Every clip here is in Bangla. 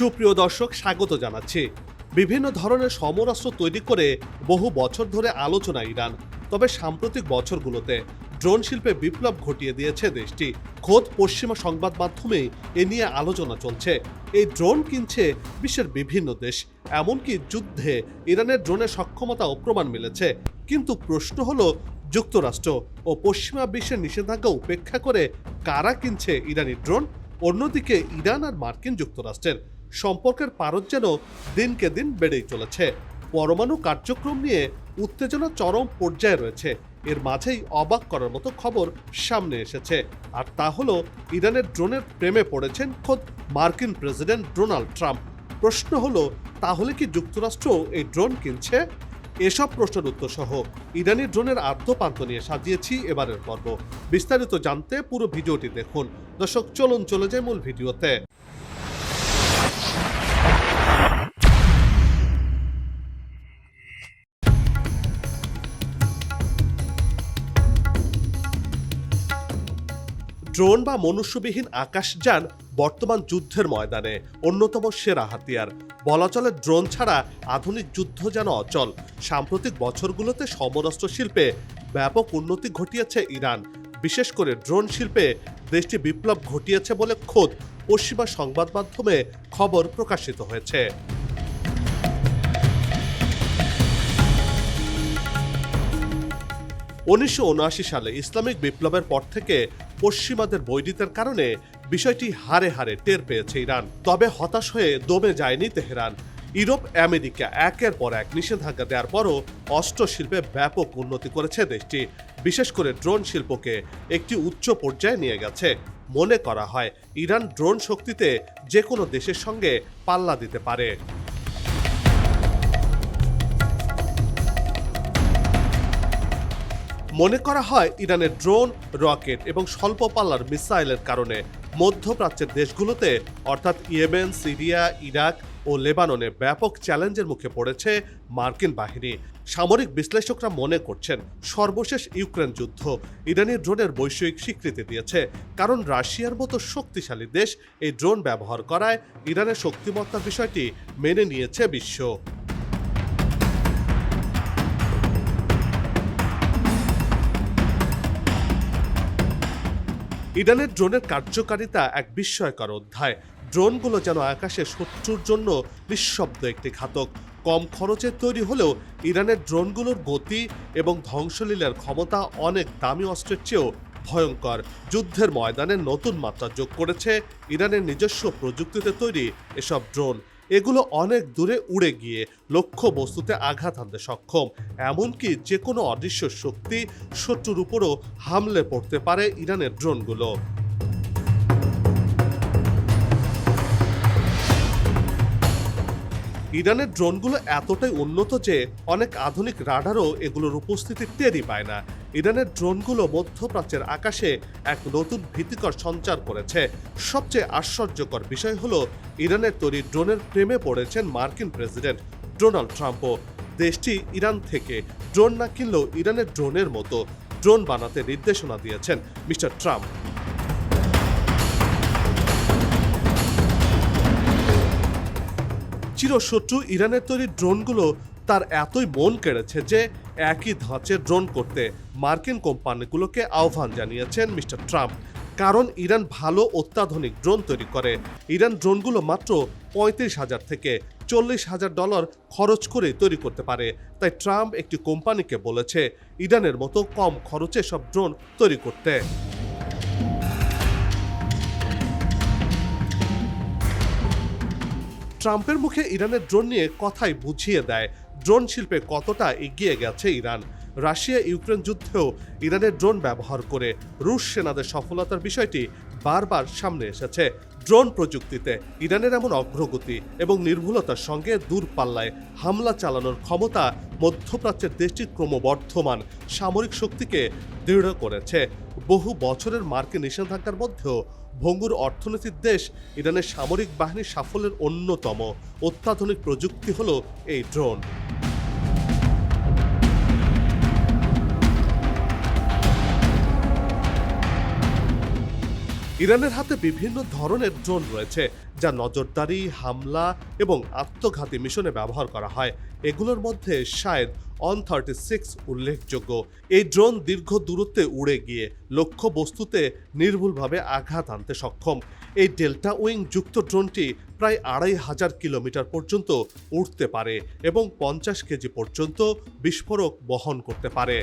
সুপ্রিয় দর্শক, স্বাগত জানাচ্ছি। বিভিন্ন ধরনের সমরাস্ত্র তৈরি করে বহু বছর ধরে আলোচনা ইরান। তবে সাম্প্রতিক বছরগুলোতে ড্রোন শিল্পে বিপ্লব ঘটিয়ে দিয়েছে দেশটি। খোদ পশ্চিমা সংবাদ মাধ্যমেই এ নিয়ে আলোচনা চলছে। এই ড্রোন কিনছে বিশ্বের বিভিন্ন দেশ। এমনকি যুদ্ধে ইরানের ড্রোনের সক্ষমতাও প্রমাণ মিলেছে। কিন্তু প্রশ্ন হলো, যুক্তরাষ্ট্র ও পশ্চিমা বিশ্বের নিষেধাজ্ঞা উপেক্ষা করে কারা কিনছে ইরানি ড্রোন? অন্যদিকে ইরান আর মার্কিন যুক্তরাষ্ট্রের সম্পর্কের পারদ যেন দিনকে দিন বেড়েই চলেছে। পরমাণু কার্যক্রম নিয়ে উত্তেজনা চরম পর্যায়ে রয়েছে। এর মাঝেই অবাক করার মতো খবর সামনে এসেছে। আর তা হলো, ইরানের ড্রোনের প্রেমে পড়েছেন খোদ মার্কিন প্রেসিডেন্ট ডোনাল্ড ট্রাম্প। প্রশ্ন হলো, তাহলে কি যুক্তরাষ্ট্র এই ড্রোন কিনছে? এসব প্রশ্নের উত্তর সহ ইরানি ড্রোনের আদ্যপান্ত নিয়ে সাজিয়েছি এবারের পর্ব। বিস্তারিত জানতে পুরো ভিডিওটি দেখুন। দর্শক, চলুন চলে যায় মূল ভিডিওতে। ড্রোন বা মনুষ্যবিহীন আকাশযান বর্তমান যুদ্ধের ময়দানে। অন্যতম সেরা হাতিয়ার। বলা চলে ড্রোন ছাড়া আধুনিক যুদ্ধ যেন অচল। সাম্প্রতিক বছরগুলোতে সমরাস্ত্র শিল্পে ব্যাপক উন্নতি ঘটিয়েছে ইরান। বিশেষ করে ড্রোন শিল্পে দেশটি বিপ্লব ঘটিয়েছে বলে খোদ পশ্চিমা সংবাদ মাধ্যমে খবর প্রকাশিত হয়েছে। উনিশশো উনআশি সালে ইসলামিক বিপ্লবের পর থেকে পশ্চিমাদের বৈরিতার কারণে বিষয়টি হারে হারে টের পেয়েছে ইরান। তবে হতাশ হয়ে দমে যায়নি তেহরান। ইউরোপ, আমেরিকা একের পর এক নিষেধাজ্ঞা দেওয়ার পরও অস্ত্র শিল্পে ব্যাপক উন্নতি করেছে দেশটি। বিশেষ করে ড্রোন শিল্পকে একটি উচ্চ পর্যায়ে নিয়ে গেছে। মনে করা হয়, ইরান ড্রোন শক্তিতে যে কোনো দেশের সঙ্গে পাল্লা দিতে পারে। মনে করা হয় ইরানের ড্রোন, রকেট এবং স্বল্প পাল্লার মিসাইলের কারণে মধ্যপ্রাচ্যের দেশগুলোতে, অর্থাৎ ইয়েমেন, সিরিয়া, ইরাক ও লেবাননে ব্যাপক চ্যালেঞ্জের মুখে পড়েছে মার্কিন বাহিনী। সামরিক বিশ্লেষকরা মনে করছেন সর্বশেষ ইউক্রেন যুদ্ধ ইরানি ড্রোনের বৈষয়িক স্বীকৃতি দিয়েছে, কারণ রাশিয়ার মতো শক্তিশালী দেশ এই ড্রোন ব্যবহার করায় ইরানের শক্তিমত্তার বিষয়টি মেনে নিয়েছে বিশ্ব। ইরানের ড্রোনের কার্যকারিতা এক বিস্ময়কর অধ্যায়। ড্রোনগুলো যেন আকাশে শত্রুর জন্য নিঃশব্দ একটি ঘাতক। কম খরচে তৈরি হলেও ইরানের ড্রোনগুলোর গতি এবং ধ্বংসলীলার ক্ষমতা অনেক দামি অস্ত্রের চেয়েও ভয়ঙ্কর। যুদ্ধের ময়দানে নতুন মাত্রা যোগ করেছে ইরানের নিজস্ব প্রযুক্তিতে তৈরি এসব ড্রোন। এগুলো অনেক দূরে উড়ে গিয়ে লক্ষ্য বস্তুতে আঘাত হানতে সক্ষম। এমনকি যে কোনো অদৃশ্য শক্তি শত্রুর উপরও হামলে পড়তে পারে ইরানের ড্রোনগুলো। ইরানের ড্রোনগুলো এতটাই উন্নত যে অনেক আধুনিক রাডারও এগুলোর উপস্থিতি টেরই পায় না। ইরানের ড্রোনগুলো মধ্যপ্রাচ্যের আকাশে এক নতুন ভীতিকর সঞ্চার করেছে। সবচেয়ে আশ্চর্যকর বিষয় হলো, ইরানের তৈরি ড্রোনের প্রেমে পড়েছেন মার্কিন প্রেসিডেন্ট ডোনাল্ড ট্রাম্পও। দেশটি ইরান থেকে ড্রোন না কিনলেও ইরানের ড্রোনের মতো ড্রোন বানাতে নির্দেশনা দিয়েছেন মিস্টার ট্রাম্প। চিরশত্রু ইরানের তৈরি ড্রোনগুলো তার এতই মন কেড়েছে যে একই ধাঁচের ড্রোন করতে মার্কিন কোম্পানিগুলোকে আহ্বান জানিয়েছেন মিস্টার ট্রাম্প। কারণ ইরান ভালো অত্যাধুনিক ড্রোন তৈরি করে। ইরান ড্রোনগুলো মাত্র পঁয়ত্রিশ হাজার থেকে চল্লিশ হাজার ডলার খরচ করে তৈরি করতে পারে। তাই ট্রাম্প একটি কোম্পানিকে বলেছে, ইরানের মতো কম খরচে সব ড্রোন তৈরি করতে। ট্রাম্পের মুখে ইরানের ড্রোন নিয়ে কথাই বুঝিয়ে দেয় ড্রোন শিল্পে কতটা এগিয়ে গেছে ইরান? রাশিয়া ইউক্রেন যুদ্ধেও ইরানের ড্রোন ব্যবহার করে রুশ সেনাদের সফলতার বিষয়টি বারবার সামনে এসেছে। ড্রোন প্রযুক্তিতে ইরানের এমন অগ্রগতি এবং নির্ভুলতার সঙ্গে দূরপাল্লায় হামলা চালানোর ক্ষমতা মধ্যপ্রাচ্যের দেশটির ক্রমবর্ধমান সামরিক শক্তিকে দৃঢ় করেছে। বহু বছরের মার্কিন নিষেধাজ্ঞার মধ্যেও ভঙ্গুর অর্থনীতির দেশ ইরানের সামরিক বাহিনীর সাফল্যের অন্যতম অত্যাধুনিক প্রযুক্তি হলো এই ড্রোন। ইরানের হাতে বিভিন্ন ধরনের ড্রোন রয়েছে, যা নজরদারি, হামলা এবং আত্মঘাতী মিশনে ব্যবহার করা হয়। এগুলোর মধ্যে শায়দ অন থার্টি সিক্স উল্লেখযোগ্য। এই ড্রোন দীর্ঘ দূরত্বে উড়ে গিয়ে লক্ষ্য বস্তুতে নির্ভুলভাবে আঘাত আনতে সক্ষম। এই ডেল্টা উইং যুক্ত ড্রোনটি প্রায় আড়াই হাজার কিলোমিটার পর্যন্ত উঠতে পারে এবং পঞ্চাশ কেজি পর্যন্ত বিস্ফোরক বহন করতে পারে।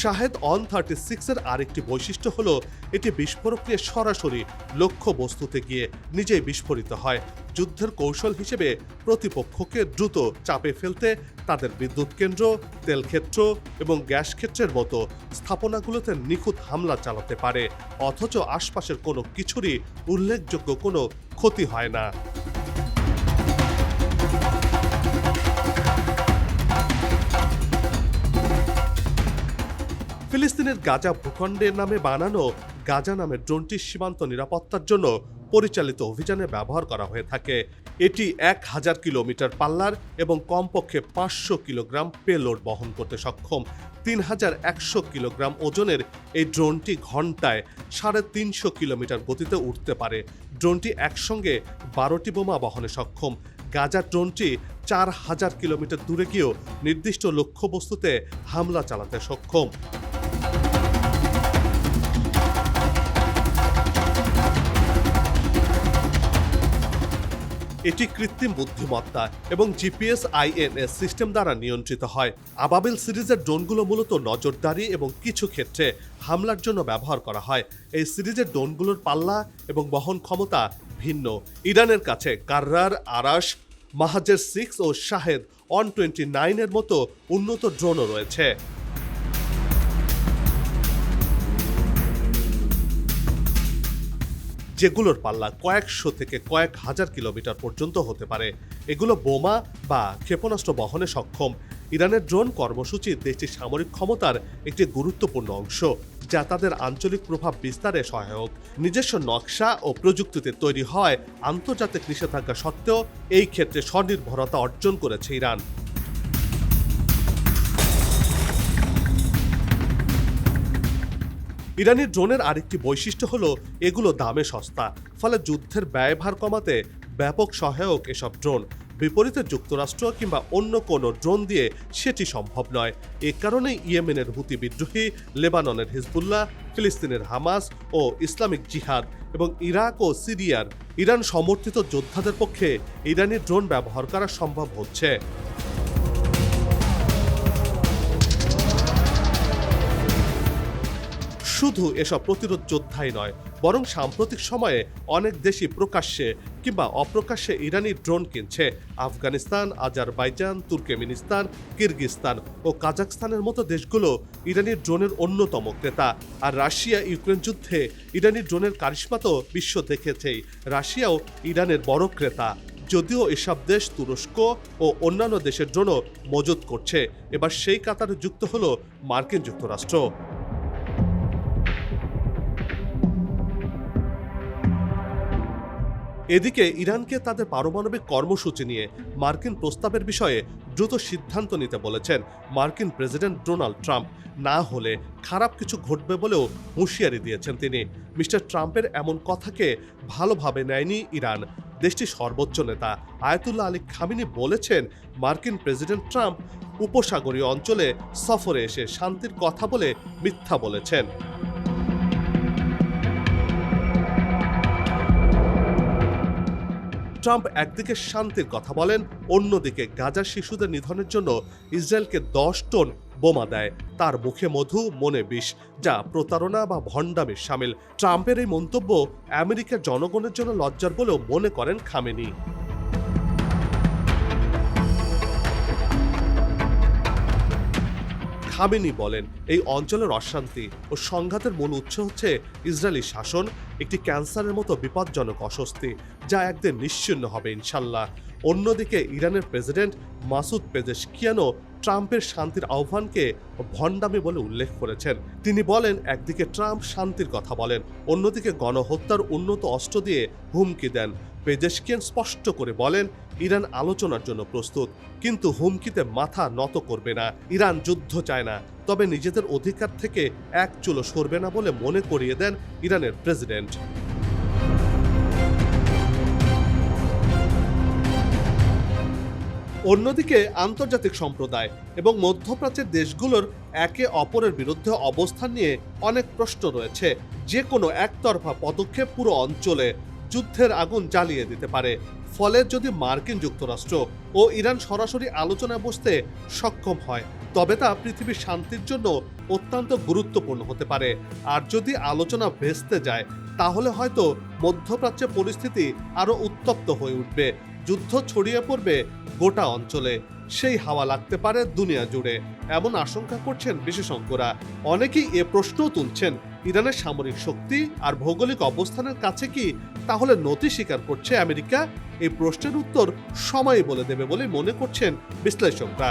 শাহেদ অন থার্টি সিক্সের আরেকটি বৈশিষ্ট্য হল, এটি বিস্ফোরক নিয়ে সরাসরি লক্ষ্য বস্তুতে গিয়ে নিজেই বিস্ফোরিত হয়। যুদ্ধের কৌশল হিসেবে প্রতিপক্ষকে দ্রুত চাপে ফেলতে তাদের বিদ্যুৎ কেন্দ্র, তেল ক্ষেত্র এবং গ্যাস ক্ষেত্রের মতো স্থাপনাগুলোতে নিখুঁত হামলা চালাতে পারে। অথচ আশপাশের কোনো কিছুরই উল্লেখযোগ্য কোনো ক্ষতি হয় না। ফিলিস্তিনের গাজা ভূখণ্ডের নামে বানানো গাজা নামের ড্রোনটি সীমান্ত নিরাপত্তার জন্য পরিচালিত অভিযানে ব্যবহার করা হয়ে থাকে। এটি এক হাজার কিলোমিটার পাল্লার এবং কমপক্ষে পাঁচশো কিলোগ্রাম পেলোড বহন করতে সক্ষম। তিন হাজার একশো কিলোগ্রাম ওজনের এই ড্রোনটি ঘন্টায় সাড়ে তিনশো কিলোমিটার গতিতে উঠতে পারে। ড্রোনটি একসঙ্গে বারোটি বোমা বহনে সক্ষম। গাজা ড্রোনটি চার হাজার কিলোমিটার দূরে গিয়েও নির্দিষ্ট লক্ষ্যবস্তুতে হামলা চালাতে সক্ষম। এটি কৃত্রিম বুদ্ধিমত্তা এবং জিপিএস আইএনএস সিস্টেম দ্বারা নিয়ন্ত্রিত হয়। আবাবিল সিরিজের ড্রোনগুলো মূলত নজরদারি এবং কিছু ক্ষেত্রে হামলার জন্য ব্যবহার করা হয়। এই সিরিজের ড্রোনগুলোর পাল্লা এবং বহন ক্ষমতা ভিন্ন। ইরানের কাছে কার্রার আরাস মাহাজের সিক্স ও শাহেদ অন টোয়েন্টি নাইনের মতো উন্নত ড্রোনও রয়েছে। যেগুলোর পাল্লা কয়েকশো থেকে কয়েক হাজার কিলোমিটার পর্যন্ত হতে পারে। এগুলো বোমা বা ক্ষেপণাস্ত্র বহনে সক্ষম। ইরানের ড্রোন কর্মসূচি দেশটির সামরিক ক্ষমতার একটি গুরুত্বপূর্ণ অংশ, যা তাদের আঞ্চলিক প্রভাব বিস্তারে সহায়ক। নিজস্ব নকশা ও প্রযুক্তিতে তৈরি হয় আন্তর্জাতিক নিষেধাজ্ঞা সত্ত্বেও এই ক্ষেত্রে স্বনির্ভরতা অর্জন করেছে ইরান। ইরানি ড্রোনের আরেকটি বৈশিষ্ট্য হলো, এগুলো দামে সস্তা। ফলে যুদ্ধের ব্যয়ভার কমাতে ব্যাপক সহায়ক এসব ড্রোন। বিপরীতে যুক্তরাষ্ট্র কিংবা অন্য কোনো ড্রোন দিয়ে সেটি সম্ভব নয়। এ কারণেই ইয়েমেনের হুতি বিদ্রোহী লেবাননের হিজবুল্লাহ, ফিলিস্তিনের হামাস ও ইসলামিক জিহাদ এবং ইরাক ও সিরিয়ার ইরান সমর্থিত যোদ্ধাদের পক্ষে ইরানি ড্রোন ব্যবহার করা সম্ভব হচ্ছে। শুধু এসব প্রতিরোধ যোদ্ধাই নয়, বরং সাম্প্রতিক সময়ে অনেক দেশই প্রকাশ্যে কিংবা অপ্রকাশ্যে ইরানি ড্রোন কিনছে। আফগানিস্তান, আজারবাইজান, তুর্কমেনিস্তান, কিরগিস্তান ও কাজাকস্তানের মতো দেশগুলো ইরানি ড্রোনের অন্যতম ক্রেতা। আর রাশিয়া ইউক্রেন যুদ্ধে ইরানি ড্রোনের কারিশ্মা তো বিশ্ব দেখেছেই। রাশিয়াও ইরানের বড় ক্রেতা। যদিও এসব দেশ তুরস্ক ও অন্যান্য দেশের জন্য মজুত করছে। এবার সেই কাতারে যুক্ত হলো মার্কিন যুক্তরাষ্ট্র। এদিকে ইরানকে তাদের পারমাণবিক কর্মসূচি নিয়ে মার্কিন প্রস্তাবের বিষয়ে দ্রুত সিদ্ধান্ত নিতে বলেছেন মার্কিন প্রেসিডেন্ট ডোনাল্ড ট্রাম্প। না হলে খারাপ কিছু ঘটবে বলেও হুঁশিয়ারি দিয়েছেন তিনি। মিস্টার ট্রাম্পের এমন কথাকে ভালোভাবে নেয়নি ইরান। দেশটির সর্বোচ্চ নেতা আয়াতুল্লাহ আলী খামিনি বলেছেন, মার্কিন প্রেসিডেন্ট ট্রাম্প উপসাগরীয় অঞ্চলে সফরে এসে শান্তির কথা বলে মিথ্যা বলেছেন। ট্রাম্প একদিকে শান্তির কথা বলেন, অন্যদিকে গাজার শিশুদের নিধনের জন্য ইসরায়েলকে দশ টন বোমা দেয়। তার মুখে মধু, মনে বিষ, যা প্রতারণা বা ভণ্ডামে সামিল। ট্রাম্পের এই মন্তব্য আমেরিকার জনগণের জন্য লজ্জার বলেও মনে করেন খামেনি। খামেনি বলেন। এই অঞ্চলের অশান্তি ও সংঘাতের মূল উৎস হচ্ছে ইসরায়েলি শাসন, একটি ক্যান্সারের মতো বিপজ্জনক অস্বস্তি, যা একদিন নিশ্চিন্ন হবে ইনশাল্লাহ। অন্যদিকে ইরানের প্রেসিডেন্ট মাসুদ পেজেশকিয়ানো ট্রাম্পের শান্তির আহ্বানকে ভণ্ডামি বলে উল্লেখ করেছেন। তিনি বলেন, একদিকে ট্রাম্প শান্তির কথা বলেন, অন্যদিকে গণহত্যার উন্নত অস্ত্র দিয়ে হুমকি দেন। পেজেশকিয়ান স্পষ্ট করে বলেন, ইরান আলোচনার জন্য প্রস্তুত, কিন্তু হুমকিতে মাথা নত করবে না। ইরান যুদ্ধ চায় না, তবে নিজেদের অধিকার থেকে এক চুলো সরবে না বলে মনে করিয়ে দেন ইরানের প্রেসিডেন্ট। অন্যদিকে আন্তর্জাতিক সম্প্রদায় এবং মধ্যপ্রাচ্যের দেশগুলোর একে অপরের বিরুদ্ধে অবস্থান নিয়ে অনেক প্রশ্ন রয়েছে। যে কোনো একতরফা পদক্ষেপ পুরো অঞ্চলে যুদ্ধের আগুন জ্বালিয়ে দিতে পারে। ফলে যদি মার্কিন যুক্তরাষ্ট্র ও ইরান সরাসরি আলোচনায় বসতে সক্ষম হয়, তবে তা পৃথিবীর শান্তির জন্য অত্যন্ত গুরুত্বপূর্ণ হতে পারে। আর যদি আলোচনা ভেস্তে যায়, তাহলে হয়তো মধ্যপ্রাচ্যে পরিস্থিতি আরও উত্তপ্ত হয়ে উঠবে। যুদ্ধ ছড়িয়ে পড়বে গোটা অঞ্চলে। সেই হাওয়া লাগতে পারে দুনিয়া জুড়ে, এমন আশঙ্কা করছেন বিশেষজ্ঞরা। অনেকেই এ প্রশ্ন তুলছেন, ইরানের সামরিক শক্তি আর ভৌগোলিক অবস্থানের কাছে কি তাহলে নথি স্বীকার করছে আমেরিকা? এই প্রশ্নের উত্তর সময় বলে দেবে বলে মনে করছেন বিশ্লেষকরা।